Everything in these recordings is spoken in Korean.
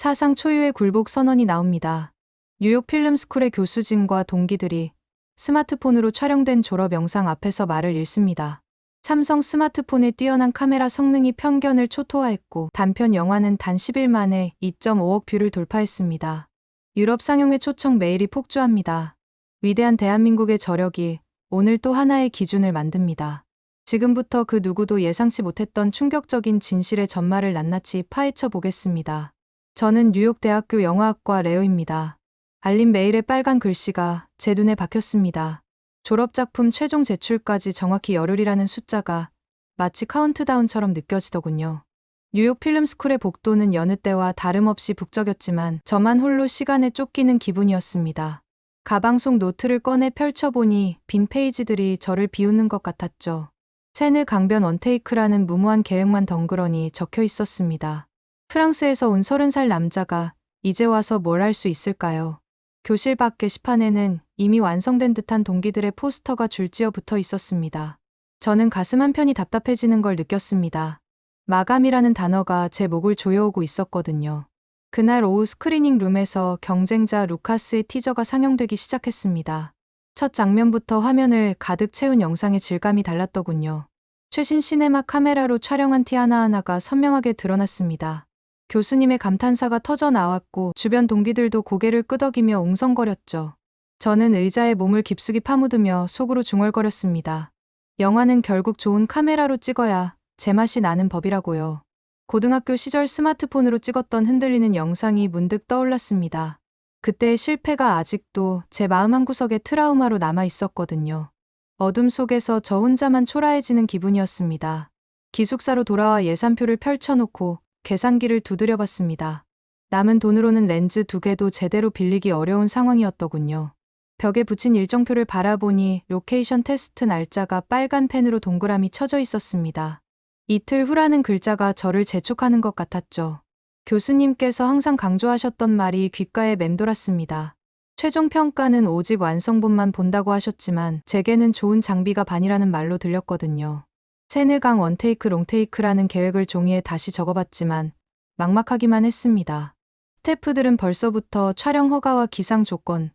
사상 초유의 굴복 선언이 나옵니다. 뉴욕 필름스쿨의 교수진과 동기들이 스마트폰으로 촬영된 졸업 영상 앞에서 말을 잃습니다. 삼성 스마트폰의 뛰어난 카메라 성능이 편견을 초토화했고 단편 영화는 단 10일 만에 2.5억 뷰를 돌파했습니다. 유럽 상영회 초청 메일이 폭주합니다. 위대한 대한민국의 저력이 오늘 또 하나의 기준을 만듭니다. 지금부터 그 누구도 예상치 못했던 충격적인 진실의 전말을 낱낱이 파헤쳐 보겠습니다. 저는 뉴욕대학교 영화학과 레오입니다. 알림 메일의 빨간 글씨가 제 눈에 박혔습니다. 졸업작품 최종 제출까지 정확히 열흘이라는 숫자가 마치 카운트다운처럼 느껴지더군요. 뉴욕 필름스쿨의 복도는 여느 때와 다름없이 북적였지만 저만 홀로 시간에 쫓기는 기분이었습니다. 가방 속 노트를 꺼내 펼쳐보니 빈 페이지들이 저를 비웃는 것 같았죠. 세느 강변 원테이크라는 무모한 계획만 덩그러니 적혀 있었습니다. 프랑스에서 온 30살 남자가 이제 와서 뭘 할 수 있을까요? 교실 밖 게시판에는 이미 완성된 듯한 동기들의 포스터가 줄지어 붙어 있었습니다. 저는 가슴 한편이 답답해지는 걸 느꼈습니다. 마감이라는 단어가 제 목을 조여오고 있었거든요. 그날 오후 스크리닝 룸에서 경쟁자 루카스의 티저가 상영되기 시작했습니다. 첫 장면부터 화면을 가득 채운 영상의 질감이 달랐더군요. 최신 시네마 카메라로 촬영한 티 하나하나가 선명하게 드러났습니다. 교수님의 감탄사가 터져 나왔고 주변 동기들도 고개를 끄덕이며 웅성거렸죠. 저는 의자에 몸을 깊숙이 파묻으며 속으로 중얼거렸습니다. 영화는 결국 좋은 카메라로 찍어야 제맛이 나는 법이라고요. 고등학교 시절 스마트폰으로 찍었던 흔들리는 영상이 문득 떠올랐습니다. 그때의 실패가 아직도 제 마음 한구석에 트라우마로 남아 있었거든요. 어둠 속에서 저 혼자만 초라해지는 기분이었습니다. 기숙사로 돌아와 예산표를 펼쳐놓고 계산기를 두드려 봤습니다. 남은 돈으로는 렌즈 두 개도 제대로 빌리기 어려운 상황이었더군요. 벽에 붙인 일정표를 바라보니 로케이션 테스트 날짜가 빨간 펜으로 동그라미 쳐져 있었습니다. 이틀 후라는 글자가 저를 재촉하는 것 같았죠. 교수님께서 항상 강조하셨던 말이 귓가에 맴돌았습니다. 최종 평가는 오직 완성본만 본다고 하셨지만 제게는 좋은 장비가 반이라는 말로 들렸거든요. 세느강 원테이크 롱테이크라는 계획을 종이에 다시 적어봤지만 막막하기만 했습니다. 스태프들은 벌써부터 촬영 허가와 기상 조건,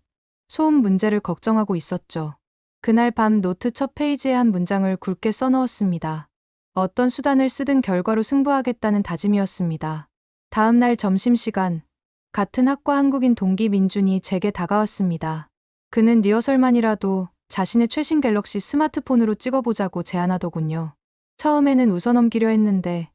소음 문제를 걱정하고 있었죠. 그날 밤 노트 첫 페이지에 한 문장을 굵게 써넣었습니다. 어떤 수단을 쓰든 결과로 승부하겠다는 다짐이었습니다. 다음 날 점심시간, 같은 학과 한국인 동기 민준이 제게 다가왔습니다. 그는 리허설만이라도 자신의 최신 갤럭시 스마트폰으로 찍어보자고 제안하더군요. 처음에는 웃어넘기려 했는데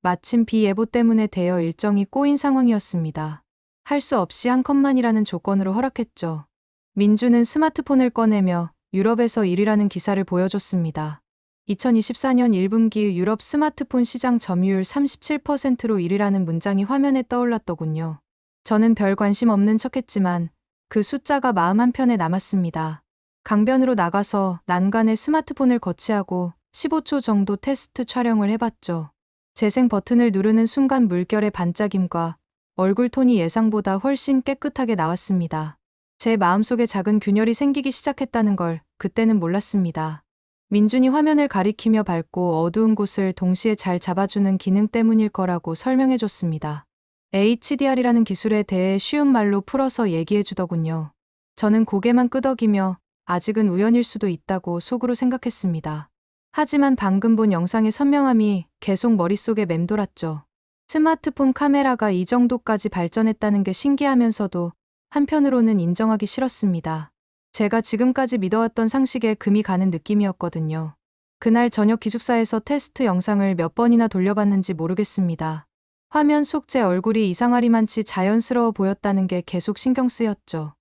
마침 비 예보 때문에 대여 일정이 꼬인 상황이었습니다. 할 수 없이 한 컷만이라는 조건으로 허락했죠. 민주는 스마트폰을 꺼내며 유럽에서 1위라는 기사를 보여줬습니다. 2024년 1분기 유럽 스마트폰 시장 점유율 37%로 1위라는 문장이 화면에 떠올랐더군요. 저는 별 관심 없는 척했지만 그 숫자가 마음 한편에 남았습니다. 강변으로 나가서 난간에 스마트폰을 거치하고 15초 정도 테스트 촬영을 해봤죠. 재생 버튼을 누르는 순간 물결의 반짝임과 얼굴 톤이 예상보다 훨씬 깨끗하게 나왔습니다. 제 마음속에 작은 균열이 생기기 시작했다는 걸 그때는 몰랐습니다. 민준이 화면을 가리키며 밝고 어두운 곳을 동시에 잘 잡아주는 기능 때문일 거라고 설명해 줬습니다. HDR이라는 기술에 대해 쉬운 말로 풀어서 얘기해 주더군요. 저는 고개만 끄덕이며 아직은 우연일 수도 있다고 속으로 생각했습니다. 하지만 방금 본 영상의 선명함이 계속 머릿속에 맴돌았죠. 스마트폰 카메라가 이 정도까지 발전했다는 게 신기하면서도 한편으로는 인정하기 싫었습니다. 제가 지금까지 믿어왔던 상식에 금이 가는 느낌이었거든요. 그날 저녁 기숙사에서 테스트 영상을 몇 번이나 돌려봤는지 모르겠습니다. 화면 속 제 얼굴이 이상하리만치 자연스러워 보였다는 게 계속 신경 쓰였죠.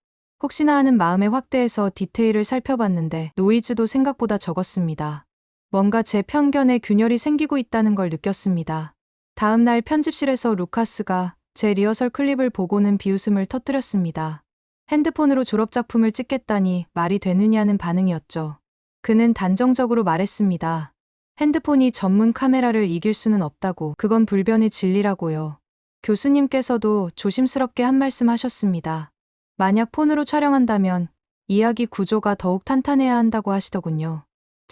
혹시나 하는 마음에 확대해서 디테일을 살펴봤는데 노이즈도 생각보다 적었습니다. 뭔가 제 편견에 균열이 생기고 있다는 걸 느꼈습니다. 다음 날 편집실에서 루카스가 제 리허설 클립을 보고는 비웃음을 터뜨렸습니다. 핸드폰으로 졸업작품을 찍겠다니 말이 되느냐는 반응이었죠. 그는 단정적으로 말했습니다. 핸드폰이 전문 카메라를 이길 수는 없다고 그건 불변의 진리라고요. 교수님께서도 조심스럽게 한 말씀 하셨습니다. 만약 폰으로 촬영한다면 이야기 구조가 더욱 탄탄해야 한다고 하시더군요.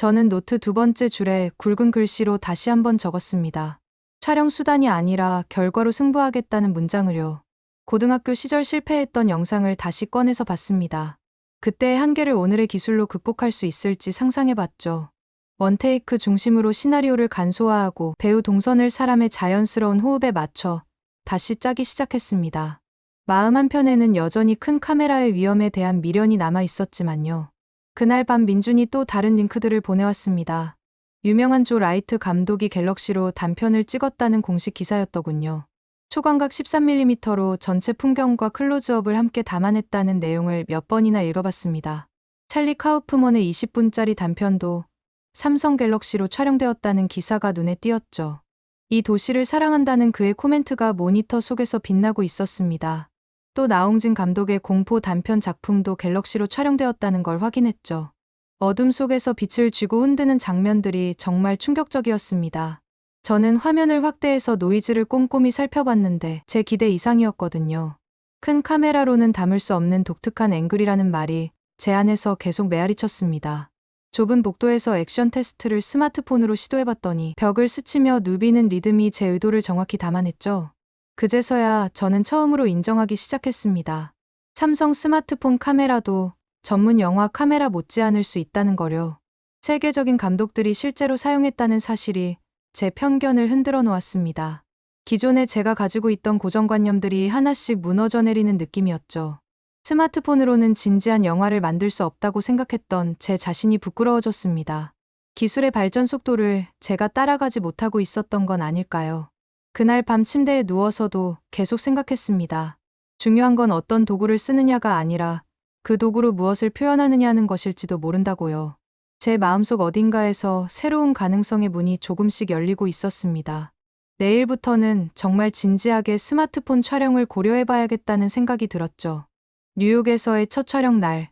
저는 노트 두 번째 줄에 굵은 글씨로 다시 한번 적었습니다. 촬영 수단이 아니라 결과로 승부하겠다는 문장을요. 고등학교 시절 실패했던 영상을 다시 꺼내서 봤습니다. 그때의 한계를 오늘의 기술로 극복할 수 있을지 상상해봤죠. 원테이크 중심으로 시나리오를 간소화하고 배우 동선을 사람의 자연스러운 호흡에 맞춰 다시 짜기 시작했습니다. 마음 한편에는 여전히 큰 카메라의 위험에 대한 미련이 남아 있었지만요. 그날 밤 민준이 또 다른 링크들을 보내왔습니다. 유명한 조 라이트 감독이 갤럭시로 단편을 찍었다는 공식 기사였더군요. 초광각 13mm로 전체 풍경과 클로즈업을 함께 담아냈다는 내용을 몇 번이나 읽어봤습니다. 찰리 카우프먼의 20분짜리 단편도 삼성 갤럭시로 촬영되었다는 기사가 눈에 띄었죠. 이 도시를 사랑한다는 그의 코멘트가 모니터 속에서 빛나고 있었습니다. 또 나홍진 감독의 공포 단편 작품도 갤럭시로 촬영되었다는 걸 확인했죠. 어둠 속에서 빛을 쥐고 흔드는 장면들이 정말 충격적이었습니다. 저는 화면을 확대해서 노이즈를 꼼꼼히 살펴봤는데 제 기대 이상이었거든요. 큰 카메라로는 담을 수 없는 독특한 앵글이라는 말이 제 안에서 계속 메아리쳤습니다. 좁은 복도에서 액션 테스트를 스마트폰으로 시도해봤더니 벽을 스치며 누비는 리듬이 제 의도를 정확히 담아냈죠. 그제서야 저는 처음으로 인정하기 시작했습니다. 삼성 스마트폰 카메라도 전문 영화 카메라 못지않을 수 있다는 거려. 세계적인 감독들이 실제로 사용했다는 사실이 제 편견을 흔들어 놓았습니다. 기존에 제가 가지고 있던 고정관념들이 하나씩 무너져 내리는 느낌이었죠. 스마트폰으로는 진지한 영화를 만들 수 없다고 생각했던 제 자신이 부끄러워졌습니다. 기술의 발전 속도를 제가 따라가지 못하고 있었던 건 아닐까요? 그날 밤 침대에 누워서도 계속 생각했습니다. 중요한 건 어떤 도구를 쓰느냐가 아니라 그 도구로 무엇을 표현하느냐는 것일지도 모른다고요. 제 마음속 어딘가에서 새로운 가능성의 문이 조금씩 열리고 있었습니다. 내일부터는 정말 진지하게 스마트폰 촬영을 고려해봐야겠다는 생각이 들었죠. 뉴욕에서의 첫 촬영 날,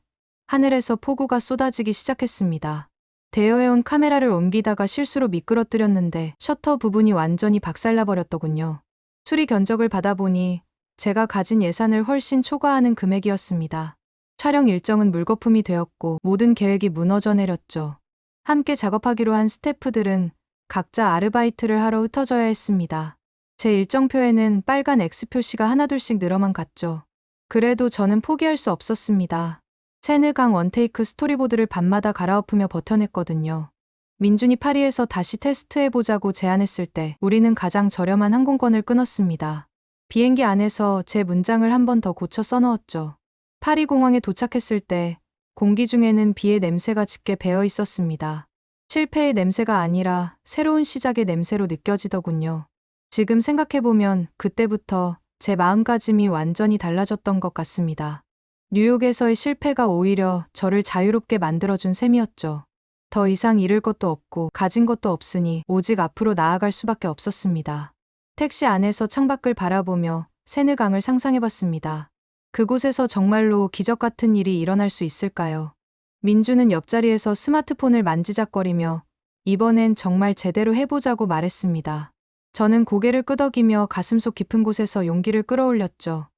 하늘에서 폭우가 쏟아지기 시작했습니다. 대여해온 카메라를 옮기다가 실수로 미끄러뜨렸는데 셔터 부분이 완전히 박살나버렸더군요. 수리 견적을 받아보니 제가 가진 예산을 훨씬 초과하는 금액이었습니다. 촬영 일정은 물거품이 되었고 모든 계획이 무너져 내렸죠. 함께 작업하기로 한 스태프들은 각자 아르바이트를 하러 흩어져야 했습니다. 제 일정표에는 빨간 X 표시가 하나둘씩 늘어만 갔죠. 그래도 저는 포기할 수 없었습니다. 세느강 원테이크 스토리보드를 밤마다 갈아엎으며 버텨냈거든요. 민준이 파리에서 다시 테스트해보자고 제안했을 때 우리는 가장 저렴한 항공권을 끊었습니다. 비행기 안에서 제 문장을 한 번 더 고쳐 써넣었죠. 파리 공항에 도착했을 때 공기 중에는 비의 냄새가 짙게 배어 있었습니다. 실패의 냄새가 아니라 새로운 시작의 냄새로 느껴지더군요. 지금 생각해보면 그때부터 제 마음가짐이 완전히 달라졌던 것 같습니다. 뉴욕에서의 실패가 오히려 저를 자유롭게 만들어준 셈이었죠. 더 이상 잃을 것도 없고 가진 것도 없으니 오직 앞으로 나아갈 수밖에 없었습니다. 택시 안에서 창밖을 바라보며 세느강을 상상해봤습니다. 그곳에서 정말로 기적 같은 일이 일어날 수 있을까요? 민주는 옆자리에서 스마트폰을 만지작거리며 이번엔 정말 제대로 해보자고 말했습니다. 저는 고개를 끄덕이며 가슴속 깊은 곳에서 용기를 끌어올렸죠.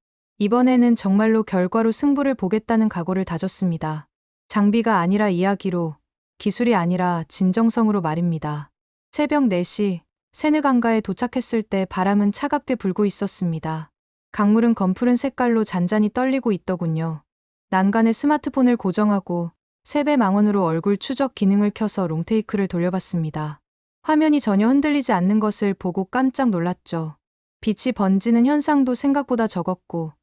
이번에는 정말로 결과로 승부를 보겠다는 각오를 다졌습니다. 장비가 아니라 이야기로, 기술이 아니라 진정성으로 말입니다. 새벽 4시, 세느강가에 도착했을 때 바람은 차갑게 불고 있었습니다. 강물은 검푸른 색깔로 잔잔히 떨리고 있더군요. 난간에 스마트폰을 고정하고 세배 망원으로 얼굴 추적 기능을 켜서 롱테이크를 돌려봤습니다. 화면이 전혀 흔들리지 않는 것을 보고 깜짝 놀랐죠. 빛이 번지는 현상도 생각보다 적었고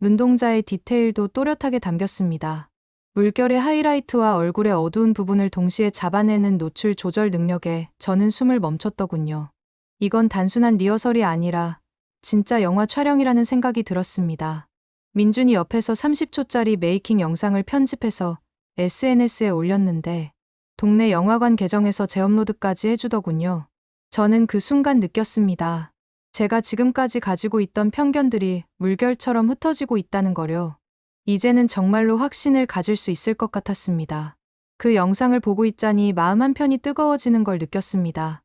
눈동자의 디테일도 또렷하게 담겼습니다. 물결의 하이라이트와 얼굴의 어두운 부분을 동시에 잡아내는 노출 조절 능력에 저는 숨을 멈췄더군요. 이건 단순한 리허설이 아니라 진짜 영화 촬영이라는 생각이 들었습니다. 민준이 옆에서 30초짜리 메이킹 영상을 편집해서 SNS에 올렸는데 동네 영화관 계정에서 재업로드까지 해주더군요. 저는 그 순간 느꼈습니다. 제가 지금까지 가지고 있던 편견들이 물결처럼 흩어지고 있다는 거려. 이제는 정말로 확신을 가질 수 있을 것 같았습니다. 그 영상을 보고 있자니 마음 한편이 뜨거워지는 걸 느꼈습니다.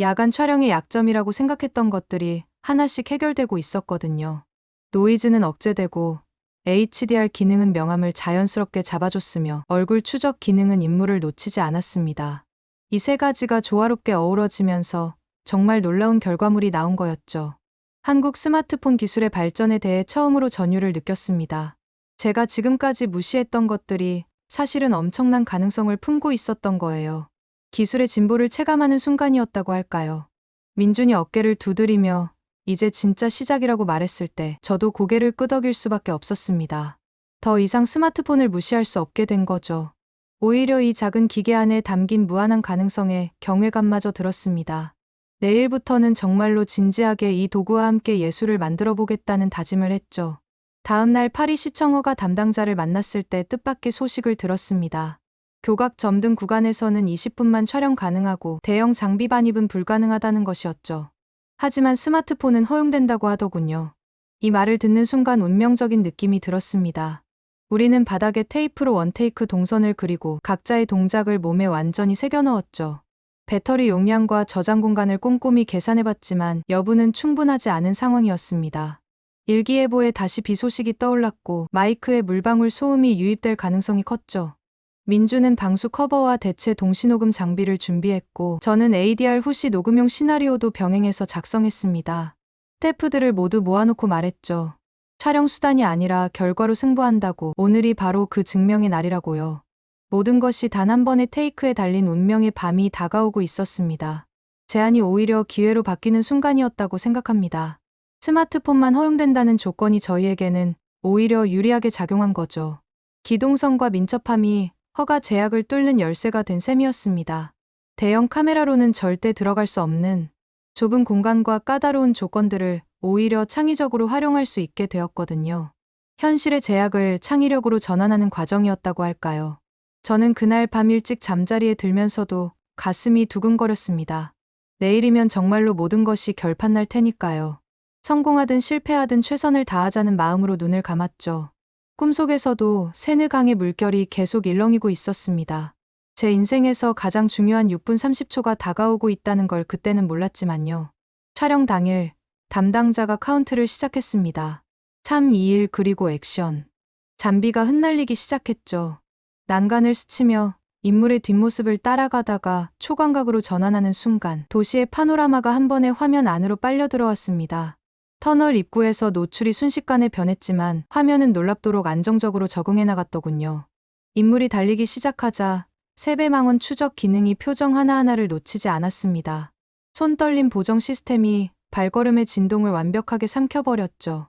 야간 촬영의 약점이라고 생각했던 것들이 하나씩 해결되고 있었거든요. 노이즈는 억제되고 HDR 기능은 명암을 자연스럽게 잡아줬으며 얼굴 추적 기능은 인물을 놓치지 않았습니다. 이 세 가지가 조화롭게 어우러지면서 정말 놀라운 결과물이 나온 거였죠. 한국 스마트폰 기술의 발전에 대해 처음으로 전율을 느꼈습니다. 제가 지금까지 무시했던 것들이 사실은 엄청난 가능성을 품고 있었던 거예요. 기술의 진보를 체감하는 순간이었다고 할까요? 민준이 어깨를 두드리며 이제 진짜 시작이라고 말했을 때 저도 고개를 끄덕일 수밖에 없었습니다. 더 이상 스마트폰을 무시할 수 없게 된 거죠. 오히려 이 작은 기계 안에 담긴 무한한 가능성에 경외감마저 들었습니다. 내일부터는 정말로 진지하게 이 도구와 함께 예술을 만들어 보겠다는 다짐을 했죠. 다음 날 파리 시청어가 담당자를 만났을 때 뜻밖의 소식을 들었습니다. 교각 점등 구간에서는 20분만 촬영 가능하고 대형 장비 반입은 불가능하다는 것이었죠. 하지만 스마트폰은 허용된다고 하더군요. 이 말을 듣는 순간 운명적인 느낌이 들었습니다. 우리는 바닥에 테이프로 원테이크 동선을 그리고 각자의 동작을 몸에 완전히 새겨 넣었죠. 배터리 용량과 저장 공간을 꼼꼼히 계산해봤지만 여부는 충분하지 않은 상황이었습니다. 일기예보에 다시 비 소식이 떠올랐고 마이크에 물방울 소음이 유입될 가능성이 컸죠. 민주는 방수 커버와 대체 동시녹음 장비를 준비했고 저는 ADR 후시 녹음용 시나리오도 병행해서 작성했습니다. 스태프들을 모두 모아놓고 말했죠. 촬영 수단이 아니라 결과로 승부한다고 오늘이 바로 그 증명의 날이라고요. 모든 것이 단 한 번의 테이크에 달린 운명의 밤이 다가오고 있었습니다. 제안이 오히려 기회로 바뀌는 순간이었다고 생각합니다. 스마트폰만 허용된다는 조건이 저희에게는 오히려 유리하게 작용한 거죠. 기동성과 민첩함이 허가 제약을 뚫는 열쇠가 된 셈이었습니다. 대형 카메라로는 절대 들어갈 수 없는 좁은 공간과 까다로운 조건들을 오히려 창의적으로 활용할 수 있게 되었거든요. 현실의 제약을 창의력으로 전환하는 과정이었다고 할까요? 저는 그날 밤 일찍 잠자리에 들면서도 가슴이 두근거렸습니다. 내일이면 정말로 모든 것이 결판날 테니까요. 성공하든 실패하든 최선을 다하자는 마음으로 눈을 감았죠. 꿈속에서도 세느강의 물결이 계속 일렁이고 있었습니다. 제 인생에서 가장 중요한 6분 30초가 다가오고 있다는 걸 그때는 몰랐지만요. 촬영 당일 담당자가 카운트를 시작했습니다. 3, 2, 1 그리고 액션. 잠비가 흩날리기 시작했죠. 난간을 스치며 인물의 뒷모습을 따라가다가 초광각으로 전환하는 순간 도시의 파노라마가 한 번에 화면 안으로 빨려 들어왔습니다. 터널 입구에서 노출이 순식간에 변했지만 화면은 놀랍도록 안정적으로 적응해 나갔더군요. 인물이 달리기 시작하자 세배망원 추적 기능이 표정 하나하나를 놓치지 않았습니다. 손떨림 보정 시스템이 발걸음의 진동을 완벽하게 삼켜버렸죠.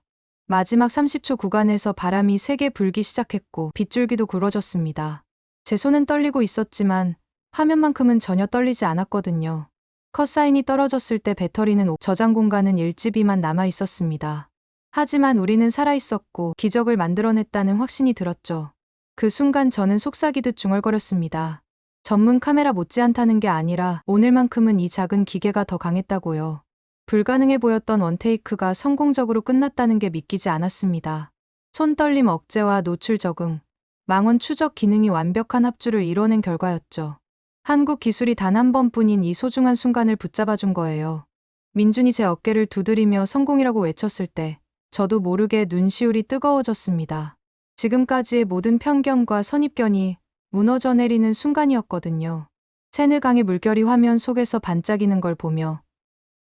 마지막 30초 구간에서 바람이 세게 불기 시작했고 빗줄기도 굴어졌습니다. 제 손은 떨리고 있었지만 화면만큼은 전혀 떨리지 않았거든요. 컷사인이 떨어졌을 때 배터리는 오- 저장 공간은 1GB만 남아 있었습니다. 하지만 우리는 살아있었고 기적을 만들어냈다는 확신이 들었죠. 그 순간 저는 속삭이듯 중얼거렸습니다. 전문 카메라 못지않다는 게 아니라 오늘만큼은 이 작은 기계가 더 강했다고요. 불가능해 보였던 원테이크가 성공적으로 끝났다는 게 믿기지 않았습니다. 손떨림 억제와 노출 적응, 망원 추적 기능이 완벽한 합주를 이뤄낸 결과였죠. 한국 기술이 단 한 번뿐인 이 소중한 순간을 붙잡아 준 거예요. 민준이 제 어깨를 두드리며 성공이라고 외쳤을 때 저도 모르게 눈시울이 뜨거워졌습니다. 지금까지의 모든 편견과 선입견이 무너져 내리는 순간이었거든요. 세느강의 물결이 화면 속에서 반짝이는 걸 보며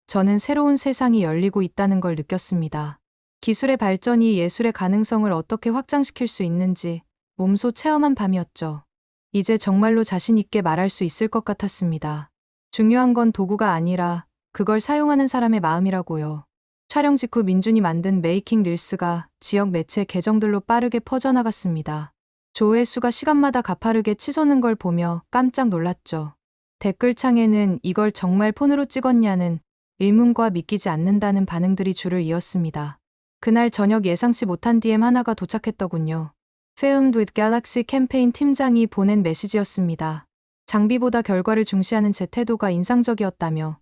저는 새로운 세상이 열리고 있다는 걸 느꼈습니다. 기술의 발전이 예술의 가능성을 어떻게 확장시킬 수 있는지 몸소 체험한 밤이었죠. 이제 정말로 자신있게 말할 수 있을 것 같았습니다. 중요한 건 도구가 아니라 그걸 사용하는 사람의 마음이라고요. 촬영 직후 민준이 만든 메이킹 릴스가 지역 매체 계정들로 빠르게 퍼져나갔습니다. 조회수가 시간마다 가파르게 치솟는 걸 보며 깜짝 놀랐죠. 댓글창에는 이걸 정말 폰으로 찍었냐는 의문과 믿기지 않는다는 반응들이 줄을 이었습니다. 그날 저녁 예상치 못한 DM 하나가 도착했더군요. Filmed with Galaxy 캠페인 팀장이 보낸 메시지였습니다. 장비보다 결과를 중시하는 제 태도가 인상적이었다며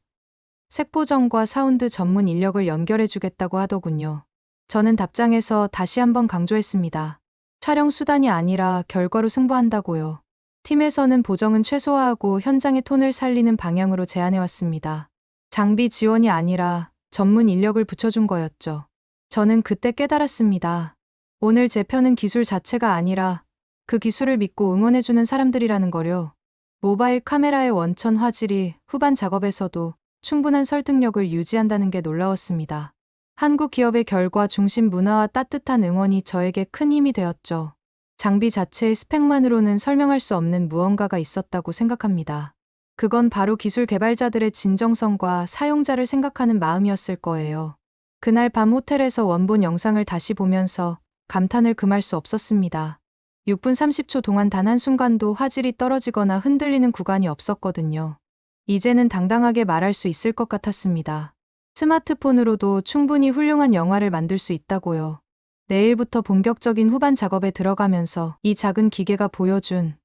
색보정과 사운드 전문 인력을 연결해주겠다고 하더군요. 저는 답장에서 다시 한번 강조했습니다. 촬영 수단이 아니라 결과로 승부한다고요. 팀에서는 보정은 최소화하고 현장의 톤을 살리는 방향으로 제안해왔습니다. 장비 지원이 아니라 전문 인력을 붙여준 거였죠. 저는 그때 깨달았습니다. 오늘 제 편은 기술 자체가 아니라 그 기술을 믿고 응원해주는 사람들이라는 거요. 모바일 카메라의 원천 화질이 후반 작업에서도 충분한 설득력을 유지한다는 게 놀라웠습니다. 한국 기업의 결과 중심 문화와 따뜻한 응원이 저에게 큰 힘이 되었죠. 장비 자체의 스펙만으로는 설명할 수 없는 무언가가 있었다고 생각합니다. 그건 바로 기술 개발자들의 진정성과 사용자를 생각하는 마음이었을 거예요. 그날 밤 호텔에서 원본 영상을 다시 보면서 감탄을 금할 수 없었습니다. 6분 30초 동안 단 한순간도 화질이 떨어지거나 흔들리는 구간이 없었거든요. 이제는 당당하게 말할 수 있을 것 같았습니다. 스마트폰으로도 충분히 훌륭한 영화를 만들 수 있다고요. 내일부터 본격적인 후반 작업에 들어가면서 이 작은 기계가 보여준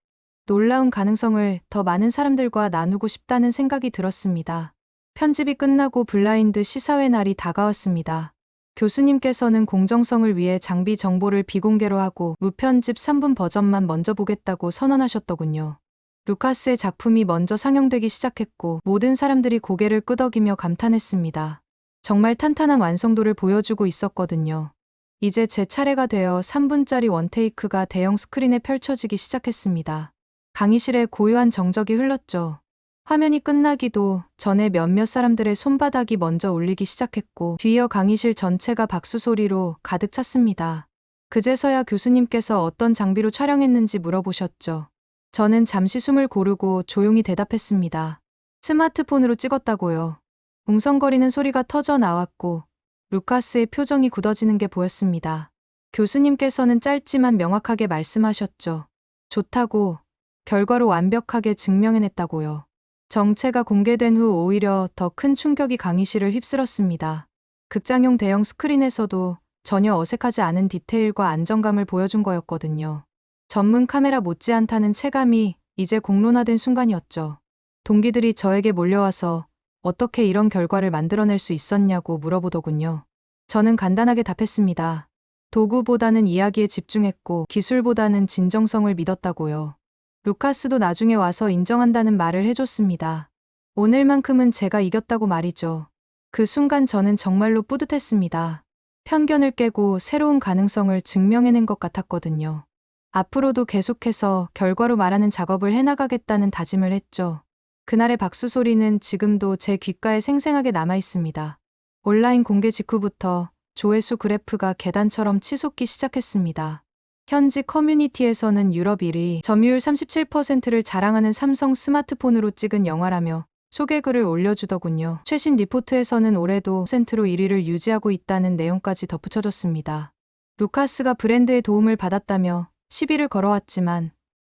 놀라운 가능성을 더 많은 사람들과 나누고 싶다는 생각이 들었습니다. 편집이 끝나고 블라인드 시사회 날이 다가왔습니다. 교수님께서는 공정성을 위해 장비 정보를 비공개로 하고 무편집 3분 버전만 먼저 보겠다고 선언하셨더군요. 루카스의 작품이 먼저 상영되기 시작했고 모든 사람들이 고개를 끄덕이며 감탄했습니다. 정말 탄탄한 완성도를 보여주고 있었거든요. 이제 제 차례가 되어 3분짜리 원테이크가 대형 스크린에 펼쳐지기 시작했습니다. 강의실에 고요한 정적이 흘렀죠. 화면이 끝나기도 전에 몇몇 사람들의 손바닥이 먼저 울리기 시작했고 뒤이어 강의실 전체가 박수 소리로 가득 찼습니다. 그제서야 교수님께서 어떤 장비로 촬영했는지 물어보셨죠. 저는 잠시 숨을 고르고 조용히 대답했습니다. 스마트폰으로 찍었다고요. 웅성거리는 소리가 터져 나왔고 루카스의 표정이 굳어지는 게 보였습니다. 교수님께서는 짧지만 명확하게 말씀하셨죠. 좋다고 결과로 완벽하게 증명해냈다고요. 정체가 공개된 후 오히려 더 큰 충격이 강의실을 휩쓸었습니다. 극장용 대형 스크린에서도 전혀 어색하지 않은 디테일과 안정감을 보여준 거였거든요. 전문 카메라 못지않다는 체감이 이제 공론화된 순간이었죠. 동기들이 저에게 몰려와서 어떻게 이런 결과를 만들어낼 수 있었냐고 물어보더군요. 저는 간단하게 답했습니다. 도구보다는 이야기에 집중했고 기술보다는 진정성을 믿었다고요. 루카스도 나중에 와서 인정한다는 말을 해줬습니다. 오늘만큼은 제가 이겼다고 말이죠. 그 순간 저는 정말로 뿌듯했습니다. 편견을 깨고 새로운 가능성을 증명해낸 것 같았거든요. 앞으로도 계속해서 결과로 말하는 작업을 해나가겠다는 다짐을 했죠. 그날의 박수 소리는 지금도 제 귓가에 생생하게 남아 있습니다. 온라인 공개 직후부터 조회수 그래프가 계단처럼 치솟기 시작했습니다. 현지 커뮤니티에서는 유럽 1위, 점유율 37%를 자랑하는 삼성 스마트폰으로 찍은 영화라며 소개글을 올려주더군요. 최신 리포트에서는 올해도 센트로 1위를 유지하고 있다는 내용까지 덧붙여줬습니다. 루카스가 브랜드의 도움을 받았다며 시비를 걸어왔지만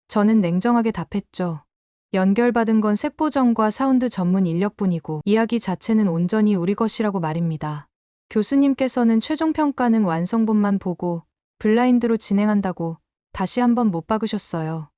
저는 냉정하게 답했죠. 연결받은 건 색보정과 사운드 전문 인력뿐이고 이야기 자체는 온전히 우리 것이라고 말입니다. 교수님께서는 최종 평가는 완성본만 보고 블라인드로 진행한다고 다시 한번 못 박으셨어요.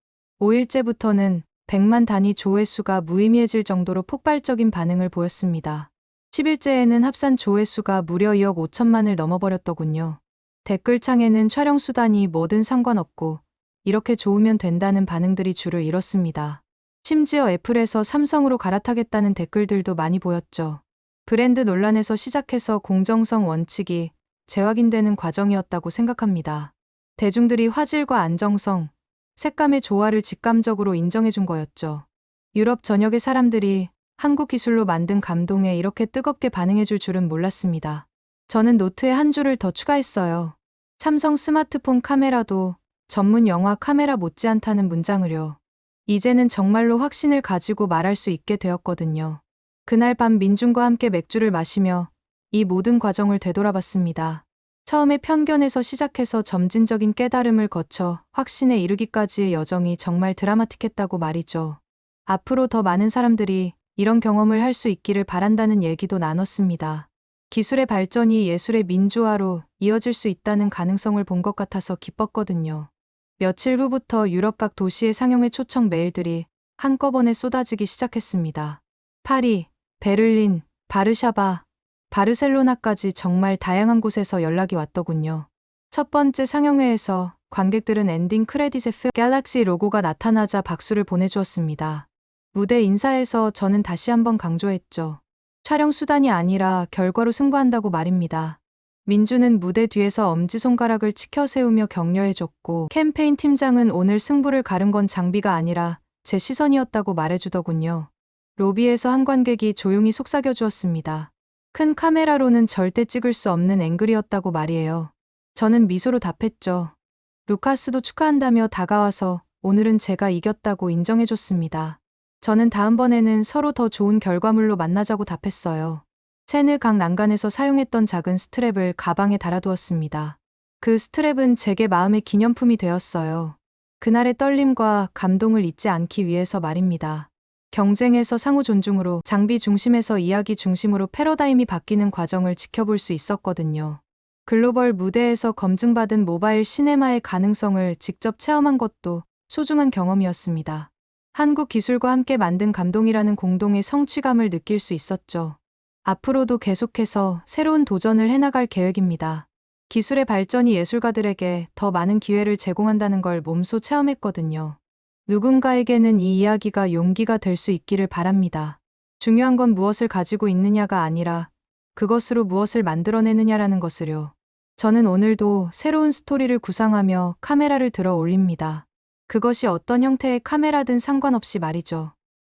5일째부터는 100만 단위 조회수가 무의미해질 정도로 폭발적인 반응을 보였습니다. 10일째에는 합산 조회수가 무려 2억 5천만을 넘어버렸더군요. 댓글창에는 촬영 수단이 뭐든 상관없고 이렇게 좋으면 된다는 반응들이 줄을 이뤘습니다. 심지어 애플에서 삼성으로 갈아타겠다는 댓글들도 많이 보였죠. 브랜드 논란에서 시작해서 공정성 원칙이 재확인되는 과정이었다고 생각합니다. 대중들이 화질과 안정성, 색감의 조화를 직감적으로 인정해준 거였죠. 유럽 전역의 사람들이 한국 기술로 만든 감동에 이렇게 뜨겁게 반응해줄 줄은 몰랐습니다. 저는 노트에 한 줄을 더 추가했어요. 삼성 스마트폰 카메라도 전문 영화 카메라 못지않다는 문장을요. 이제는 정말로 확신을 가지고 말할 수 있게 되었거든요. 그날 밤 민중과 함께 맥주를 마시며 이 모든 과정을 되돌아봤습니다. 처음에 편견에서 시작해서 점진적인 깨달음을 거쳐 확신에 이르기까지의 여정이 정말 드라마틱했다고 말이죠. 앞으로 더 많은 사람들이 이런 경험을 할 수 있기를 바란다는 얘기도 나눴습니다. 기술의 발전이 예술의 민주화로 이어질 수 있다는 가능성을 본 것 같아서 기뻤거든요. 며칠 후부터 유럽 각 도시의 상영회 초청 메일들이 한꺼번에 쏟아지기 시작했습니다. 파리, 베를린, 바르샤바, 바르셀로나까지 정말 다양한 곳에서 연락이 왔더군요. 첫 번째 상영회에서 관객들은 엔딩 크레딧에 갤럭시 로고가 나타나자 박수를 보내주었습니다. 무대 인사에서 저는 다시 한번 강조했죠. 촬영 수단이 아니라 결과로 승부한다고 말입니다. 민주는 무대 뒤에서 엄지손가락을 치켜 세우며 격려해줬고 캠페인 팀장은 오늘 승부를 가른 건 장비가 아니라 제 시선이었다고 말해주더군요. 로비에서 한 관객이 조용히 속삭여 주었습니다. 큰 카메라로는 절대 찍을 수 없는 앵글이었다고 말이에요. 저는 미소로 답했죠. 루카스도 축하한다며 다가와서 오늘은 제가 이겼다고 인정해줬습니다. 저는 다음번에는 서로 더 좋은 결과물로 만나자고 답했어요. 세느 강 난간에서 사용했던 작은 스트랩을 가방에 달아두었습니다. 그 스트랩은 제게 마음의 기념품이 되었어요. 그날의 떨림과 감동을 잊지 않기 위해서 말입니다. 경쟁에서 상호 존중으로 장비 중심에서 이야기 중심으로 패러다임이 바뀌는 과정을 지켜볼 수 있었거든요. 글로벌 무대에서 검증받은 모바일 시네마의 가능성을 직접 체험한 것도 소중한 경험이었습니다. 한국 기술과 함께 만든 감동이라는 공동의 성취감을 느낄 수 있었죠. 앞으로도 계속해서 새로운 도전을 해나갈 계획입니다. 기술의 발전이 예술가들에게 더 많은 기회를 제공한다는 걸 몸소 체험했거든요. 누군가에게는 이 이야기가 용기가 될 수 있기를 바랍니다. 중요한 건 무엇을 가지고 있느냐가 아니라 그것으로 무엇을 만들어내느냐라는 것을요. 저는 오늘도 새로운 스토리를 구상하며 카메라를 들어 올립니다. 그것이 어떤 형태의 카메라든 상관없이 말이죠.